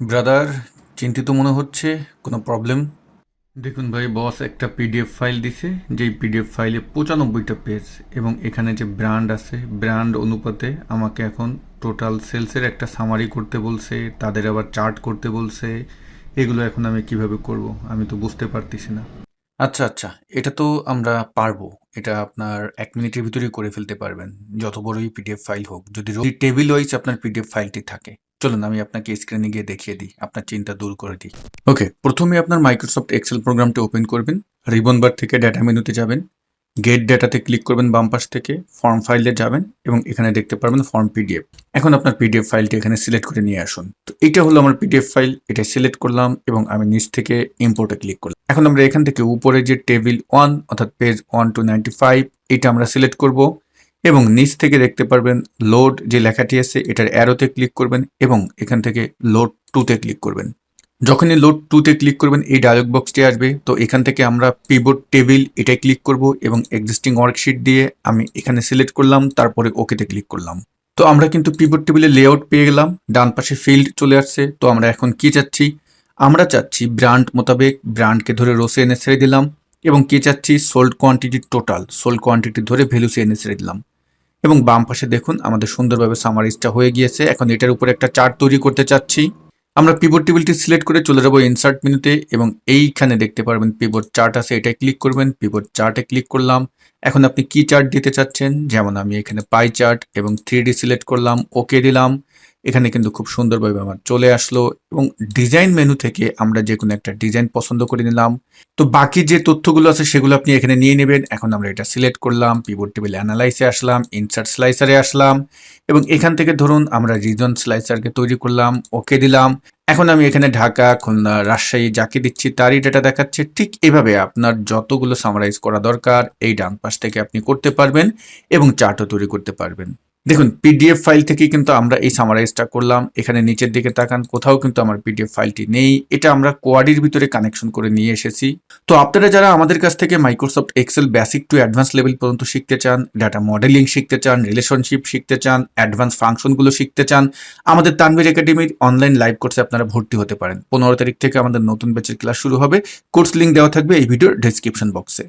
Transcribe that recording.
Brother চিন্তিত মনে হচ্ছে? কোনো প্রবলেম দেখুন ভাই বস একটা পিডিএফ ফাইল দিছে যেই পিডিএফ ফাইলে পঁচানব্বইটা পেজ এবং এখানে যে ব্র্যান্ড আছে ব্র্যান্ড অনুপাতে আমাকে এখন টোটাল সেলসের একটা সামারি করতে বলছে তাদের আবার চার্ট করতে বলছে এগুলো এখন আমি কীভাবে করব আমি তো বুঝতে পারতেছি না। আচ্ছা আচ্ছা এটা তো আমরা পারব এটা আপনার এক মিনিটের ভিতরেই করে ফেলতে পারবেন যত বড়ই পিডিএফ ফাইল হোক যদি টেবিল ওয়াইজ আপনার পিডিএফ ফাইলটি থাকে। চলুন আমি আপনাকে স্ক্রিনে গিয়ে দেখিয়ে দিই, আপনার চিন্তা দূর করে দিই। ওকে প্রথমে আপনার মাইক্রোসফট এক্সেল প্রোগ্রামটা ওপেন করবেন রিবন বার থেকে ডেটা মেনুতে যাবেন গেট ডেটাতে ক্লিক করবেন বাম পাশ থেকে ফর্ম ফাইলে যাবেন এবং এখানে দেখতে পারবেন ফর্ম পিডিএফ এখন আপনার পিডিএফ ফাইলটি এখানে সিলেক্ট করে নিয়ে আসুন। তো এটা হলো আমার পিডিএফ ফাইল এটা সিলেক্ট করলাম এবং আমি নিচ থেকে ইম্পোর্টে ক্লিক করলাম। এখন আমরা এখান থেকে উপরে যে টেবিল ওয়ান অর্থাৎ page one two ninety five এটা আমরা সিলেক্ট করব। এবং নিচ থেকে দেখতে পারবেন লোড যে লেখাটি আছে, এটার অ্যারোতে ক্লিক করবেন এবং এখান থেকে লোড টুতে ক্লিক করবেন। যখনই লোড টুতে ক্লিক করবেন, এই ডায়লগ বক্সটি আসবে। তো এখান থেকে আমরা পিবোর্ড টেবিল এটাই ক্লিক করব এবং এক্সিস্টিং ওয়ার্কশিট দিয়ে আমি এখানে সিলেক্ট করলাম, তারপরে ওকেতে ক্লিক করলাম। তো আমরা কিন্তু পিবোর্ড টেবিলের লেআউট পেয়ে গেলাম, ডান পাশে ফিল্ড চলে আসছে। তো আমরা এখন কি চাচ্ছি? আমরা চাচ্ছি ব্র্যান্ড মোতাবেক ব্র্যান্ডকে ধরে রোসে এনে ছেড়ে দিলাম এবং কি চাচ্ছি? Sold quantity total sold quantity ধরে ভ্যালুসে এনে ছেড়ে দিলাম। এবং বাম পাশে দেখুন আমাদের সুন্দরভাবে সামারিজটা হয়ে গিয়েছে। এখন এটার উপরে একটা চার্ট তৈরি করতে চাচ্ছি। আমরা পিবোর্ড টেবিলটি সিলেক্ট করে চলে যাব ইনসার্ট মেনুতে এবং এইখানে দেখতে পারবেন পিবোর্ড চার্ট আছে এটাই ক্লিক করবেন পিবোর্ড চার্টে ক্লিক করলাম। এখন আপনি কি চার্ট দিতে চাচ্ছেন? যেমন আমি এখানে পাই চার্ট এবং থ্রি সিলেক্ট করলাম ওকে দিলাম। এখানে কিন্তু খুব সুন্দরভাবে আমার চলে আসলো এবং ডিজাইন মেনু থেকে আমরা যে কোনো একটা ডিজাইন পছন্দ করে নিলাম। তো বাকি যে তথ্যগুলো আছে সেগুলো আপনি এখানে নিয়ে নেবেন। এখন আমরা এটা সিলেক্ট করলাম পিবোর্ড টেবিল অ্যানালাইসে আসলাম ইনসার্ট স্লাইসারে আসলাম এবং এখান থেকে ধরুন আমরা রিজন স্লাইসারকে তৈরি করলাম ওকে দিলাম। এখন আমি এখানে ঢাকা, খুলনা, রাজশাহী যাকে দিচ্ছি তারই ডেটা দেখাচ্ছে। ঠিক এভাবে আপনার যতগুলো সামারাইজ করা দরকার, এই ডান পাশ থেকে আপনি করতে পারবেন এবং চার্টও তৈরি করতে পারবেন। দেখুন পিডিএফ ফাইল থেকে কিন্তু আমরা এই সামারাইজটা করলাম। এখানে নিচের দিকে তাকান, কোথাও কিন্তু আমার পিডিএফ ফাইলটি নেই। এটা আমরা কোয়াডির ভিতরে কানেকশন করে নিয়ে এসেছি। তো আপনারা যারা আমাদের কাছ থেকে Microsoft Excel basic to advance level পর্যন্ত শিখতে চান ডাটা মডেলিং শিখতে চান রিলেশনশিপ শিখতে চান অ্যাডভান্স ফাংশনগুলো শিখতে চান, আমাদের তানভীর একাডেমির অনলাইন লাইভ কোর্সে আপনারা ভর্তি হতে পারেন। পনেরো তারিখ থেকে আমাদের নতুন ব্যাচের ক্লাস শুরু হবে। কোর্স লিঙ্ক দেওয়া থাকবে এই ভিডিওর ডেসক্রিপশন বক্সে